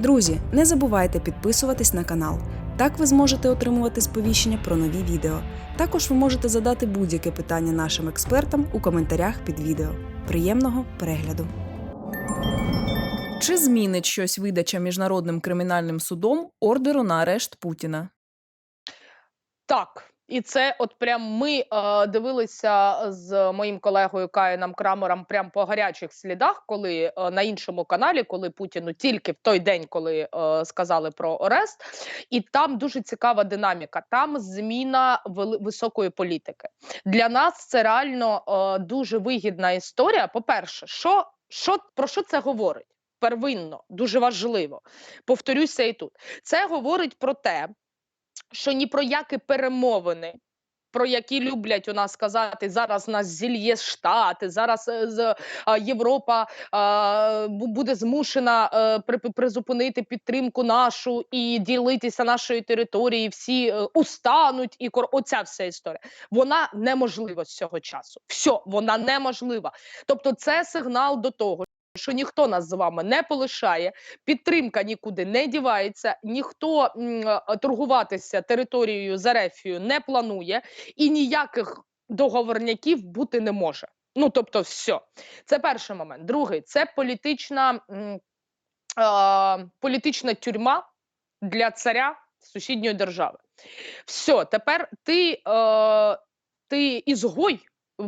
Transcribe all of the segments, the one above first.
Друзі, не забувайте підписуватись на канал. Так ви зможете отримувати сповіщення про нові відео. Також ви можете задати будь-яке питання нашим експертам у коментарях під відео. Приємного перегляду! Чи змінить щось видача міжнародним кримінальним судом ордеру на арешт Путіна? Так, і це от прям ми е, дивилися з моїм колегою Каїном Крамером прям по гарячих слідах, коли е, на іншому каналі, коли Путіну тільки в той день, коли е, сказали про арест, і там дуже цікава динаміка. Там зміна вели- високої політики. Для нас це реально е, дуже вигідна історія. По-перше, що, що про що це говорить? Первинно, дуже важливо. Повторюся і тут. Це говорить про те, що ні про які перемовини, про які люблять у нас казати, зараз нас зільє штати, зараз е, Європа буде змушена е, при- при- призупинити підтримку нашу і ділитися нашою територією, всі е, устануть, і кор... оця вся історія. Вона неможлива з цього часу. Все, вона неможлива. Тобто, це сигнал до того. Що ніхто нас з вами не полишає, підтримка нікуди не дівається, ніхто м, е, торгуватися територією з Ерефією не планує, і ніяких договорняків бути не може. Ну тобто, все. Це перший момент. Другий це політична, м, е, політична тюрма для царя сусідньої держави. Все, тепер ти, е, ти ізгой.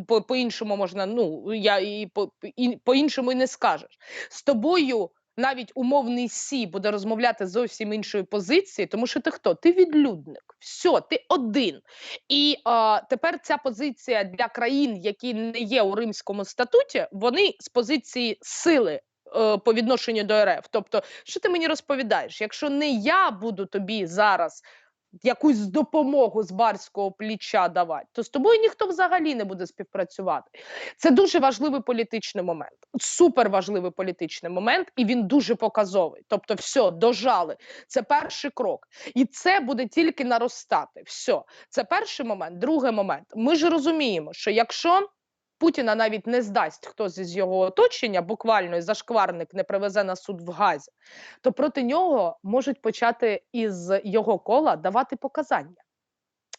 По, по-іншому можна, ну я і по, і по-іншому і не скажеш. З тобою навіть умовний сі буде розмовляти зовсім іншої позиції, тому що ти хто? Ти відлюдник. Все, ти один. І а, тепер ця позиція для країн, які не є у Римському статуті, вони з позиції сили. е, По відношенню до РФ, тобто, що ти мені розповідаєш? Якщо не я буду тобі зараз якусь допомогу з барського пліча давати, то з тобою ніхто взагалі не буде співпрацювати. Це дуже важливий політичний момент, супер важливий політичний момент, і він дуже показовий. Тобто, все, дожали. Це перший крок, і це буде тільки наростати. Все, це перший момент. Другий момент. Ми ж розуміємо, що якщо Путіна навіть не здасть хтось із його оточення, буквально зашкварник не привезе на суд в Газі, то проти нього можуть почати із його кола давати показання.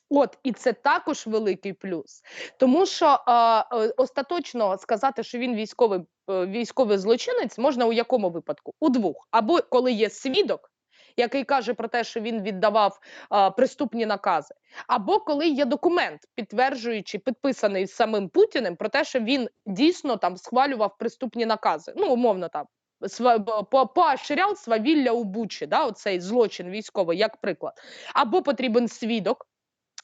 От, і це також великий плюс, тому що е, остаточно сказати, що він військовий е, військовий злочинець, можна у якому випадку? У двох. Або коли є свідок, який каже про те, що він віддавав е, преступні накази, або коли є документ, підтверджуючи, підписаний самим Путіним, про те, що він дійсно там схвалював преступні накази. Ну, умовно там. Поощряв свавілля у Бучі, да, оцей злочин військовий, як приклад. Або потрібен свідок,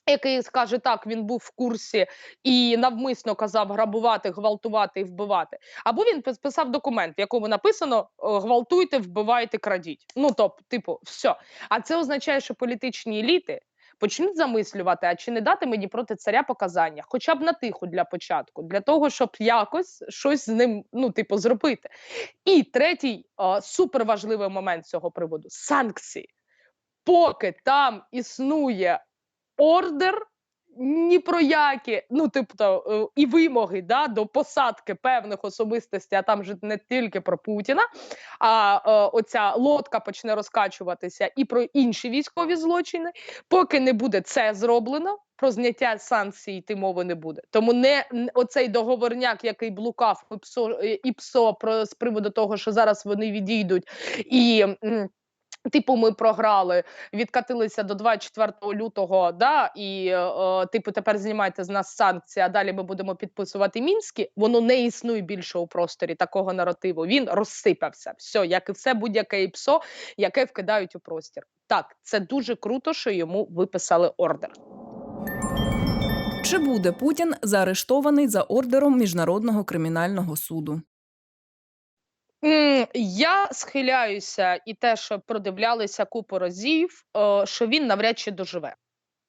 який скаже, так, він був в курсі і навмисно казав грабувати, гвалтувати і вбивати. Або він підписав документ, в якому написано е, гвалтуйте, вбивайте, крадіть. Ну тобто, типу, все. А це означає, що політичні еліти почнуть замислювати, а чи не дати мені проти царя показання, хоча б на тиху для початку, для того, щоб якось щось з ним, ну, типу, зробити. І третій е, суперважливий момент цього приводу санкції. Поки там існує ордер. Ні про які, ну тобто і вимоги да, до посадки певних особистостей, а там же не тільки про Путіна, а е, оця лодка почне розкачуватися і про інші військові злочини. Поки не буде це зроблено, про зняття санкцій йти мови не буде. Тому не оцей договорняк, який блукав і ПСО, е, про з приводу того, що зараз вони відійдуть і. Типу, ми програли, відкатилися до 24 лютого, да, і е, е, типу, тепер знімайте з нас санкції, а далі ми будемо підписувати мінські. Воно не існує більше у просторі такого наративу. Він розсипався. Все, як і все будь-яке ІПСО, яке вкидають у простір. Так, це дуже круто, що йому виписали ордер. Чи буде Путін заарештований за ордером Міжнародного кримінального суду? Я схиляюся, і те, що продивлялися купу разів, е, що він навряд чи доживе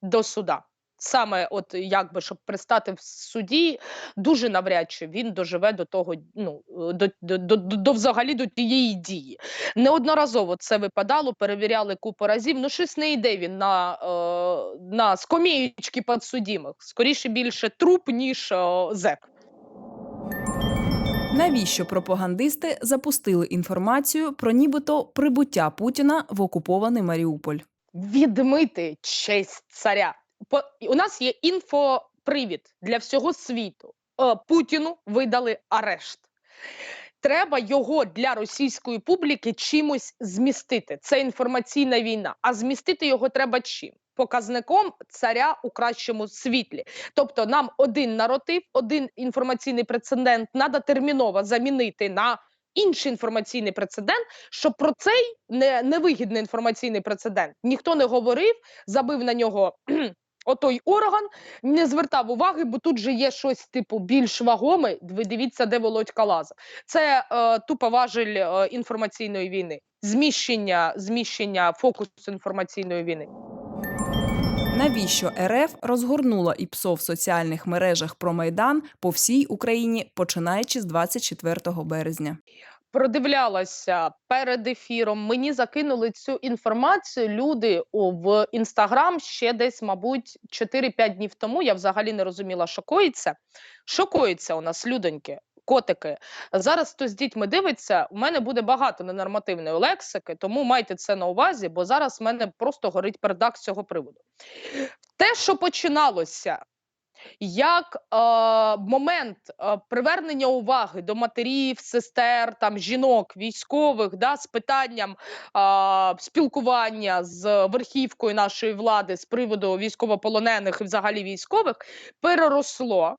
до суда. Саме, от якби щоб пристати в суді, дуже навряд чи він доживе до того, ну е, до, до, до, до, взагалі до тієї дії. Неодноразово це випадало, перевіряли купу разів. Ну, щось не йде він на, е, на скамеєчки підсудімих. Скоріше більше труп, ніж е, зек. Навіщо пропагандисти запустили інформацію про нібито прибуття Путіна в окупований Маріуполь? відмити честь царя. По, у нас є інфопривід для всього світу. Е, Путіну видали арешт. Треба його для російської публіки чимось змістити. Це інформаційна війна. А змістити його треба чим? Показником царя у кращому світлі. Тобто, нам один наратив, один інформаційний прецедент треба терміново замінити на інший інформаційний прецедент, щоб про цей не, невигідний інформаційний прецедент ніхто не говорив, забив на нього отой орган, не звертав уваги, бо тут же є щось типу більш вагоме. Ви дивіться, де Володька лаза. Це е, тупо важель е, інформаційної війни. Зміщення, зміщення фокусу інформаційної війни. Навіщо РФ розгорнула ІПСО в соціальних мережах про Майдан по всій Україні, починаючи з 24 березня? продивлялася перед ефіром. Мені закинули цю інформацію люди в інстаграм ще десь, мабуть, 4-5 днів тому. Я взагалі не розуміла, що коїться. Що коїться у нас, людоньки, котики. Зараз хто з дітьми дивиться, у мене буде багато ненормативної лексики, тому майте це на увазі, бо зараз в мене просто горить передак з цього приводу. Те, що починалося як е, момент е, привернення уваги до матерів, сестер, там жінок, військових, да, з питанням е, спілкування з верхівкою нашої влади з приводу військовополонених і взагалі військових, переросло.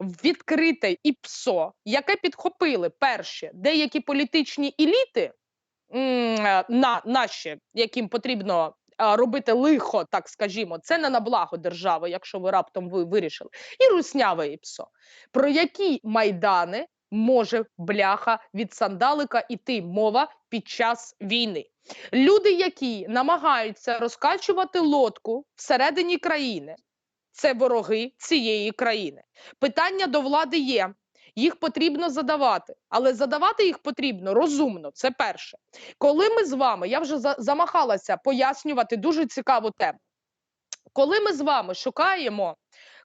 Відкрите ІПСО, яке підхопили перші деякі політичні еліти е, на наші, яким потрібно робити лихо, так скажімо, це не на благо держави, якщо ви раптом ви вирішили, і русняве ІПСО. Про які майдани може бляха від сандалика іти мова під час війни? Люди, які намагаються розкачувати лодку всередині країни, це вороги цієї країни. Питання до влади є. Їх потрібно задавати, але задавати їх потрібно розумно. Це перше. Коли ми з вами, я вже замахалася пояснювати дуже цікаву тему. Коли ми з вами шукаємо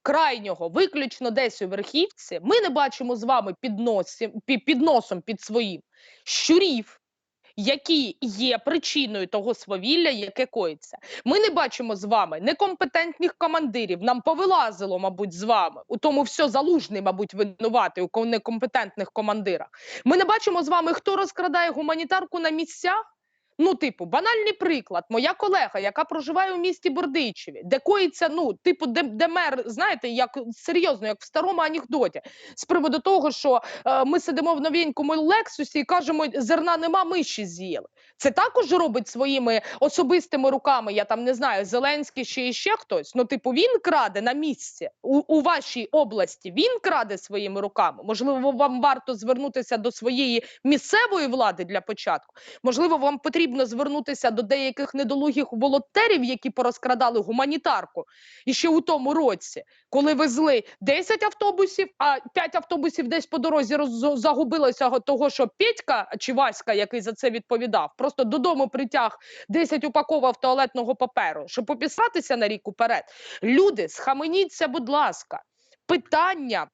крайнього, виключно десь у верхівці, ми не бачимо з вами під, носі, під, носом під своїм щурів, які є причиною того свавілля, яке коїться. Ми не бачимо з вами некомпетентних командирів. Нам повилазило, мабуть, з вами. У тому все залужний, мабуть, винувати у ко- некомпетентних командирах. Ми не бачимо з вами, хто розкрадає гуманітарку на місцях. Ну, типу, банальний приклад. Моя колега, яка проживає у місті Бордичеві, де коїться, ну, типу, де, де мер, знаєте, як серйозно, як в старому анекдоті, з приводу того, що е, ми сидимо в новенькому Лексусі і кажемо, зерна нема, миші з'їли. Це також робить своїми особистими руками. Я там не знаю, Зеленський ще і ще хтось. Ну, типу, він краде на місці у, у вашій області. Він краде своїми руками. Можливо, вам варто звернутися до своєї місцевої влади для початку. Можливо, вам потрібно звернутися до деяких недолугих волонтерів, які порозкрадали гуманітарку і ще у тому році, коли везли 10 автобусів, а 5 автобусів десь по дорозі роз... загубилося того, що Петька чи Васька, який за це відповідав, просто додому притяг 10 упаковав туалетного паперу, щоб пописатися на рік уперед. Люди, схаменіться, будь ласка. Питання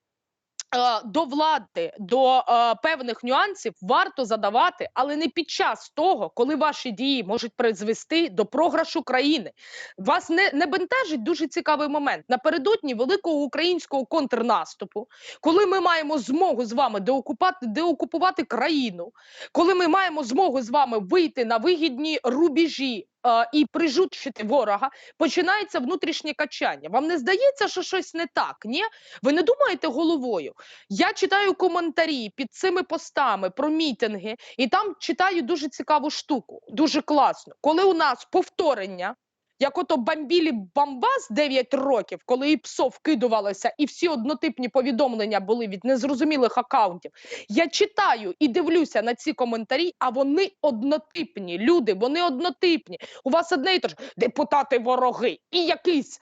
до влади, до е, певних нюансів варто задавати, але не під час того, коли ваші дії можуть призвести до програшу країни. Вас не, не бентежить дуже цікавий момент напередодні великого українського контрнаступу, коли ми маємо змогу з вами деокупати, деокупувати країну, коли ми маємо змогу з вами вийти на вигідні рубежі. Е, І прижучити ворога починається внутрішнє качання. Вам не здається, що щось не так? Ні, ви не думаєте головою? Я читаю коментарі під цими постами про мітинги, і там читаю дуже цікаву штуку, дуже класно. Коли у нас повторення, як ото бамбілі бамбас 9 років, коли і псо вкидувалося, і всі однотипні повідомлення були від незрозумілих акаунтів. Я читаю і дивлюся на ці коментарі, а вони однотипні. Люди, вони однотипні. У вас одне і те ж депутати вороги, і якийсь.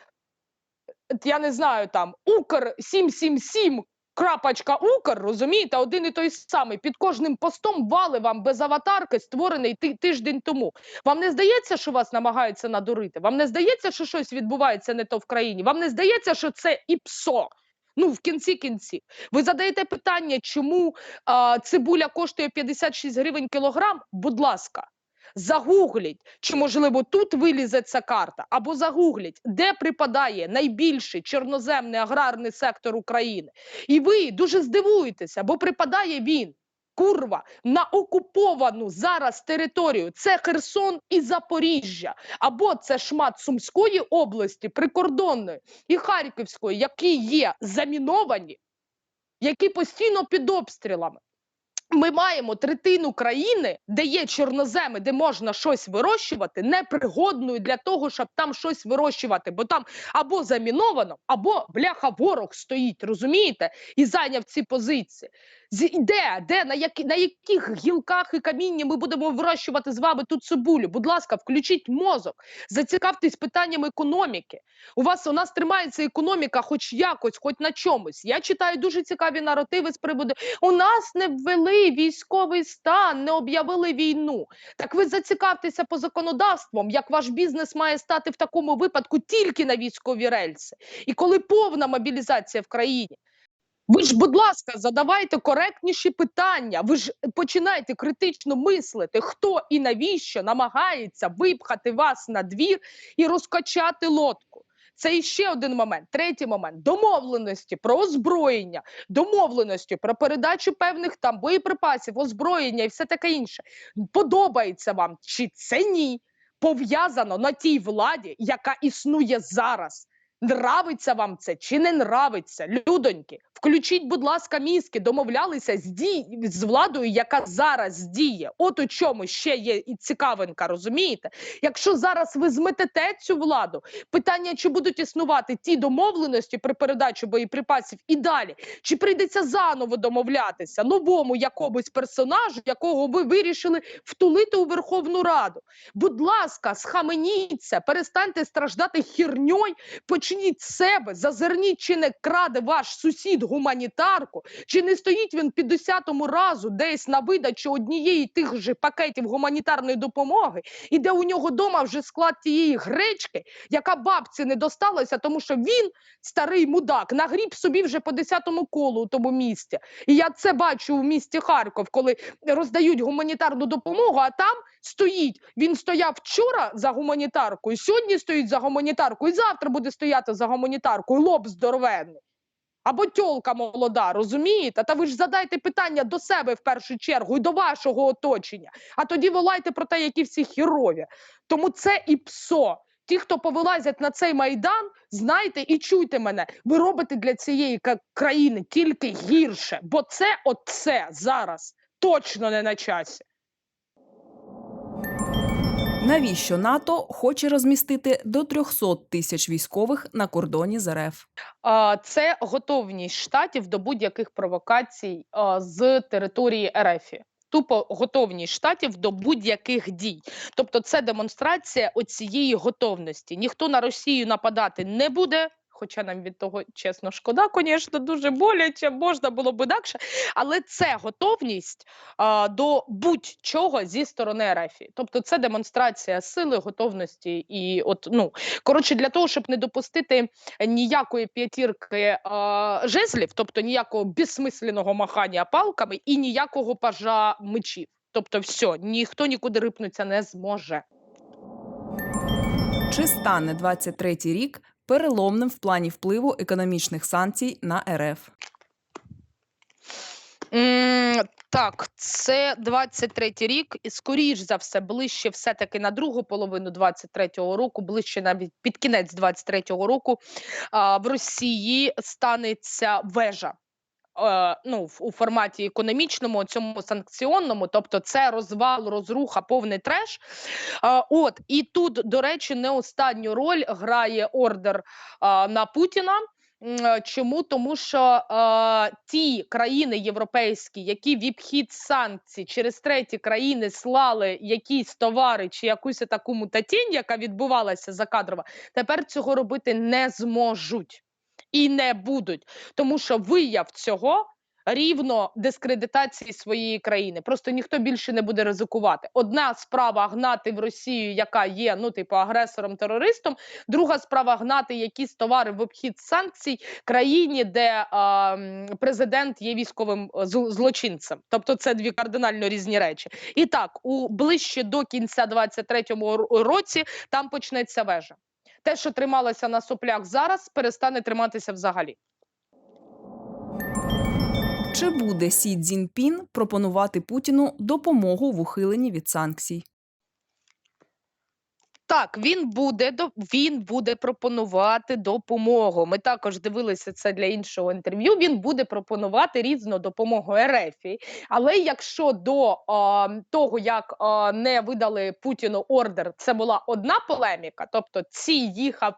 Я не знаю там Укр 777 крапочка Укр, розумієте, один і той самий під кожним постом вали вам без аватарки, створений ти- тиждень тому. Вам не здається, що вас намагаються надурити? Вам не здається, що щось відбувається не то в країні? Вам не здається, що це ІПСО Ну, в кінці кінців. Ви задаєте питання, чому а, цибуля коштує 56 гривень кілограм? Будь ласка, загугліть, чи можливо тут вилізе ця карта, або загугліть, де припадає найбільший чорноземний аграрний сектор України. І ви дуже здивуєтеся, бо припадає він. Курва на окуповану зараз територію. Це Херсон і Запоріжжя, або це шмат Сумської області, прикордонної і Харківської, які є заміновані, які постійно під обстрілами. Ми маємо третину країни, де є чорноземи, де можна щось вирощувати, непригодною для того, щоб там щось вирощувати, бо там або заміновано, або бляха ворог стоїть, розумієте, і зайняв ці позиції. Де, де на які на яких гілках і каміння ми будемо вирощувати з вами тут цибулю? Будь ласка, включіть мозок, зацікавтесь питанням економіки. У вас у нас тримається економіка, хоч якось, хоч на чомусь. Я читаю дуже цікаві наративи з приводу. У нас не ввели військовий стан, не об'явили війну. Так ви зацікавтеся по законодавствам, як ваш бізнес має стати в такому випадку тільки на військові рельси, і коли повна мобілізація в країні. Ви ж, будь ласка, задавайте коректніші питання. Ви ж починайте критично мислити, хто і навіщо намагається випхати вас на двір і розкачати лодку. Це іще один момент. Третій момент домовленості про озброєння, домовленості про передачу певних там боєприпасів, озброєння і все таке інше. Подобається вам чи це ні? Пов'язано на тій владі, яка існує зараз. Нравиться вам це чи не нравиться? Людоньки, включіть, будь ласка, мізки, домовлялися з дій з владою, яка зараз діє. От у чому ще є і цікавинка, розумієте? Якщо зараз ви зметете цю владу, питання, чи будуть існувати ті домовленості при передачі боєприпасів і далі, чи прийдеться заново домовлятися новому якомусь персонажу, якого ви вирішили втулити у Верховну Раду? Будь ласка, схаменіться, перестаньте страждати хірньою, почніть з себе, зазирніть, чи не краде ваш сусід гуманітарку, чи не стоїть він 50-му разу десь на видачу однієї тих же пакетів гуманітарної допомоги, і де у нього дома вже склад тієї гречки, яка бабці не досталася, тому що він, старий мудак, нагріб собі вже по 10-му колу у тому місті. І я це бачу в місті Харків, коли роздають гуманітарну допомогу, а там стоїть. Він стояв вчора за гуманітаркою, сьогодні стоїть за гуманітаркою, і завтра буде стояти за гуманітаркою, лоб здоровенний. Або тьолка молода, розумієте? Та ви ж задайте питання до себе в першу чергу і до вашого оточення. А тоді волайте про те, які всі хірові. Тому це і псо. Ті, хто повилазять на цей майдан, знайте і чуйте мене. Ви робите для цієї країни тільки гірше, бо це оце зараз точно не на часі. Навіщо НАТО хоче розмістити до 300 тисяч військових на кордоні з РФ? Це готовність штатів до будь-яких провокацій з території РФ. Тупо готовність штатів до будь-яких дій. Тобто, це демонстрація оцієї готовності. Ніхто на Росію нападати не буде. Хоча нам від того чесно шкода, звісно, дуже боляче, можна було б інакше, але це готовність а, до будь-чого зі сторони РФ. Тобто, це демонстрація сили, готовності і от ну коротше, для того, щоб не допустити ніякої п'ятірки а, жезлів, тобто ніякого безсмисленого махання палками і ніякого пажа мечів. Тобто, все, ніхто нікуди рипнутися не зможе. Чи стане 23-й рік переломним в плані впливу економічних санкцій на РФ? Так, це 23-й рік, і скоріш за все, ближче все-таки на другу половину 23-го року, ближче навіть під кінець 23-го року, а, в Росії станеться вежа. Е, ну, у форматі економічному, цьому санкціонному, тобто це розвал, розруха, повний треш. От і тут, до речі, не останню роль грає ордер на Путіна. Е, Чому? Тому що е, ті країни європейські, які в обхід санкцій через треті країни слали якісь товари чи якусь таку мутатінь, яка відбувалася закадрово, тепер цього робити не зможуть і не будуть, тому що вияв цього рівно дискредитації своєї країни. Просто ніхто більше не буде ризикувати. Одна справа гнати в Росію, яка є ну типу агресором терористом. Друга справа гнати якісь товари в обхід санкцій країні, де м, президент є військовим е, злочинцем. Тобто це дві кардинально різні речі. І так, у ближче до кінця 23-му році там почнеться вежа. Те, що трималося на соплях зараз, перестане триматися взагалі. Чи буде Сі Цзіньпін пропонувати Путіну допомогу в ухиленні від санкцій? Так, він буде він буде пропонувати допомогу. Ми також дивилися це для іншого інтерв'ю. Він буде пропонувати різну допомогу РФ. Але якщо до а, того, як а, не видали Путіну ордер, це була одна полеміка, тобто ці їхав.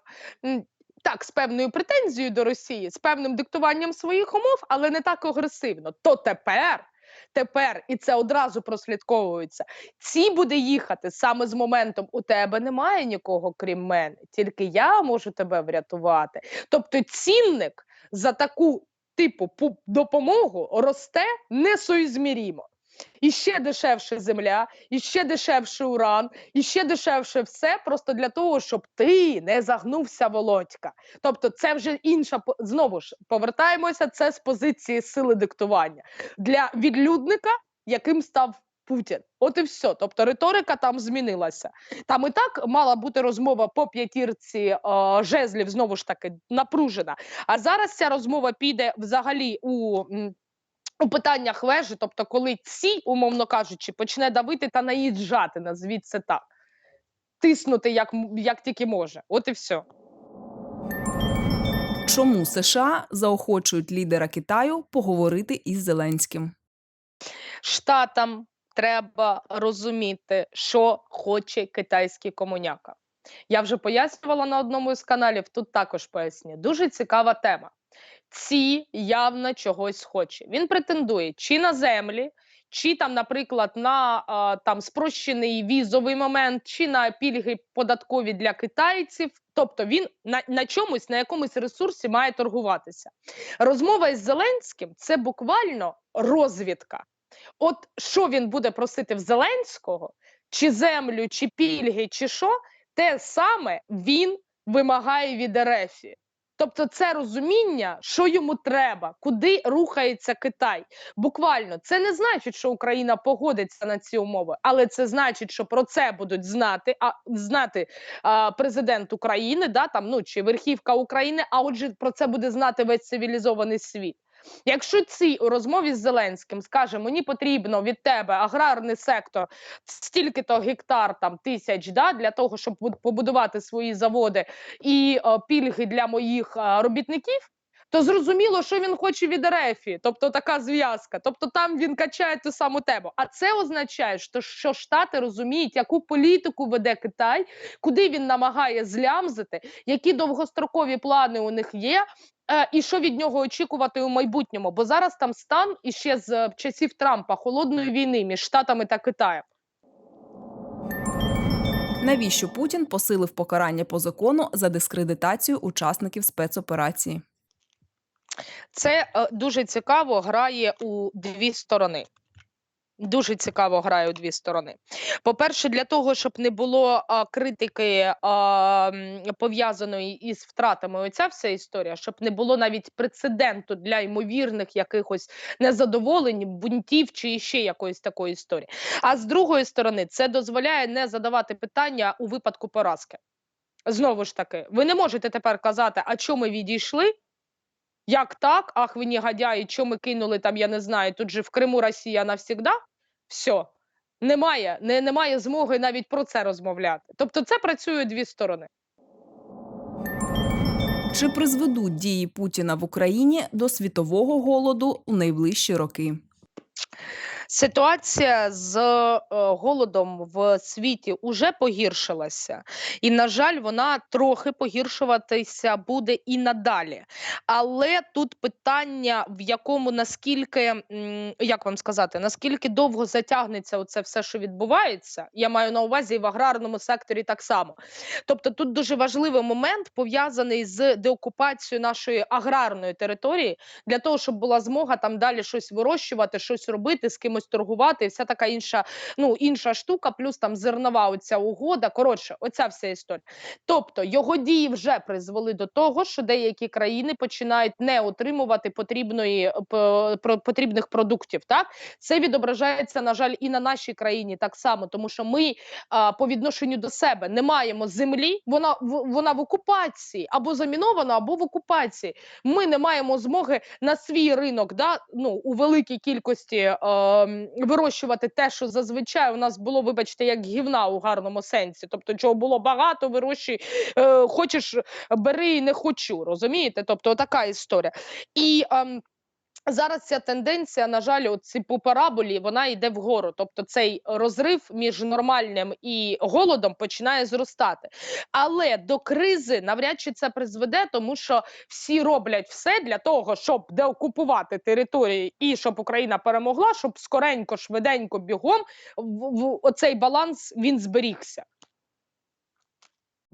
Так, з певною претензією до Росії, з певним диктуванням своїх умов, але не так агресивно. То тепер, тепер, і це одразу прослідковується. Ці буде їхати саме з моментом у тебе немає нікого крім мене, тільки я можу тебе врятувати. Тобто цінник за таку типу допомогу росте несоізмірімо. І ще дешевше земля, і ще дешевше уран, і ще дешевше все просто для того, щоб ти не загнувся володька. Тобто, це вже інша знову ж повертаємося. Це з позиції сили диктування для відлюдника, яким став Путін. От і все. Тобто риторика там змінилася. Там і так мала бути розмова по п'ятірці е, жезлів, знову ж таки, напружена. А зараз ця розмова піде взагалі у. У питаннях вежі, тобто, коли ці, умовно кажучи, почне давити та наїжджати, назвіть це так, тиснути як, як тільки може. От і все. Чому США заохочують лідера Китаю поговорити із Зеленським? Штатам треба розуміти, що хоче китайський комуняка. Я вже пояснювала на одному із каналів, тут також поясню. Дуже цікава тема. Ці явно чогось хоче. Він претендує чи на землі, чи там, наприклад, на а, там спрощений візовий момент, чи на пільги податкові для китайців. Тобто він на, на чомусь, на якомусь ресурсі має торгуватися. Розмова із Зеленським це буквально розвідка. От що він буде просити в Зеленського, чи землю, чи пільги, чи що, те саме він вимагає від РФ. Тобто, це розуміння, що йому треба, куди рухається Китай. Буквально це не значить, що Україна погодиться на ці умови, але це значить, що про це будуть знати, а знати а, президент України, да там ну чи верхівка України. А отже, про це буде знати весь цивілізований світ. Якщо ці у розмові з Зеленським скаже, мені потрібно від тебе аграрний сектор стільки-то гектар там тисяч да, для того, щоб побудувати свої заводи і е, пільги для моїх е, робітників. То зрозуміло, що він хоче від РФ, тобто така зв'язка. Тобто там він качає ту саму тему. А це означає, що, що Штати розуміють, яку політику веде Китай, куди він намагає злямзити, які довгострокові плани у них є, е, і що від нього очікувати у майбутньому. Бо зараз там стан іще з е, часів Трампа холодної війни між Штатами та Китаєм. Навіщо Путін посилив покарання по закону за дискредитацію учасників спецоперації? Це е, дуже цікаво грає у дві сторони. Дуже цікаво грає у дві сторони. По-перше, для того, щоб не було а, критики а, пов'язаної із втратами, оця вся історія, щоб не було навіть прецеденту для ймовірних якихось незадоволень, бунтів чи ще якоїсь такої історії. А з другої сторони, це дозволяє не задавати питання у випадку поразки. Знову ж таки, ви не можете тепер казати, а чому ми відійшли? Як так? Ах, ви негодяї, що ми кинули там, я не знаю, тут же в Криму Росія навсігда? Все. Немає, не, немає змоги навіть про це розмовляти. Тобто це працює дві сторони. Чи призведуть дії Путіна в Україні до світового голоду у найближчі роки? Ситуація з е, голодом в світі уже погіршилася, і, на жаль, вона трохи погіршуватися буде і надалі. Але тут питання, в якому наскільки, як вам сказати, наскільки довго затягнеться оце все, що відбувається, я маю на увазі і в аграрному секторі так само. Тобто тут дуже важливий момент пов'язаний з деокупацією нашої аграрної території для того, щоб була змога там далі щось вирощувати, щось робити, з кимось торгувати, і вся така інша, ну інша штука, плюс там зернова оця угода. Коротше, оця вся історія. Тобто його дії вже призвели до того, що деякі країни починають не отримувати потрібної е, потрібних продуктів. Так це відображається на жаль і на нашій країні так само, тому що ми а, по відношенню до себе не маємо землі. Вона в- вона в окупації або замінована, або в окупації. Ми не маємо змоги на свій ринок, да ну у великій кількості е, вирощувати те, що зазвичай у нас було, вибачте, як гівна у гарному сенсі. Тобто, чого було багато, вирощуй, е, хочеш бери і не хочу. Розумієте? Тобто, така історія. І ем, Зараз ця тенденція, на жаль, оці по параболі вона йде вгору. Тобто цей розрив між нормальним і голодом починає зростати. Але до кризи навряд чи це призведе, тому що всі роблять все для того, щоб деокупувати території і щоб Україна перемогла, щоб скоренько, швиденько, бігом в, в оцей баланс він зберігся.